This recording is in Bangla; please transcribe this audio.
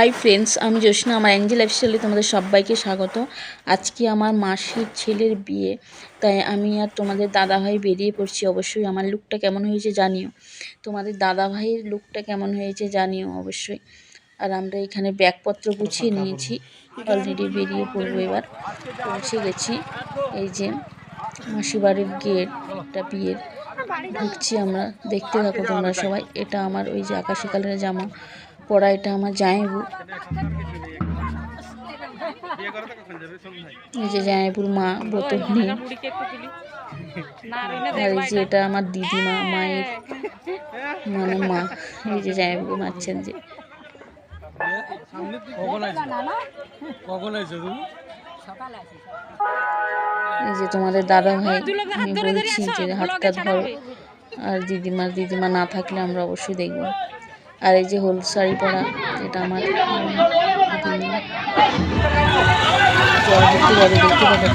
হাই ফ্রেন্ডস আমি জোসনা আমার অ্যাঞ্জেল লাইফস্টাইলে তোমাদের সবাইকে স্বাগত। আজকে আমার মাসির ছেলের বিয়ে তাই আমি আর তোমাদের দাদাভাই বেরিয়ে পড়ছি। অবশ্যই আমার লুকটা কেমন হয়েছে জানিও। তোমাদের দাদাভাইয়ের লুকটা কেমন হয়েছে জানিও অবশ্যই। আর আমরা এখানে ব্যাগপত্র গুছিয়ে নিয়েছি। অলরেডি বেরিয়ে পড়ব এবার। পৌঁছে গেছি। এই যে মাসিবাড়ির গেটটা বিয়ের। ঢুকছি আমরা। দেখতে থাকো তোমরা সবাই। এটা আমার ওই যে আকাশি কালারের জামা। পরা এটা আমার জামাইবু। এই যে জামাইবুর মা ব্রত নিয়ে আর এই যে এটা আমার দিদিমা মায়ের মানে মা এই যে জামাইবুকে মারছেন যে। কখন আইছো? কখন আইছো তুমি? এই যে তোমাদের দাদা ভাই আমি বলছি যে হাতটা ধরো। আর দিদিমা দিদিমা না থাকলে আমরা অবশ্যই দেখব। আর এই যে হলুদ শাড়ি পরা এটা আমার দেখতে পাবেন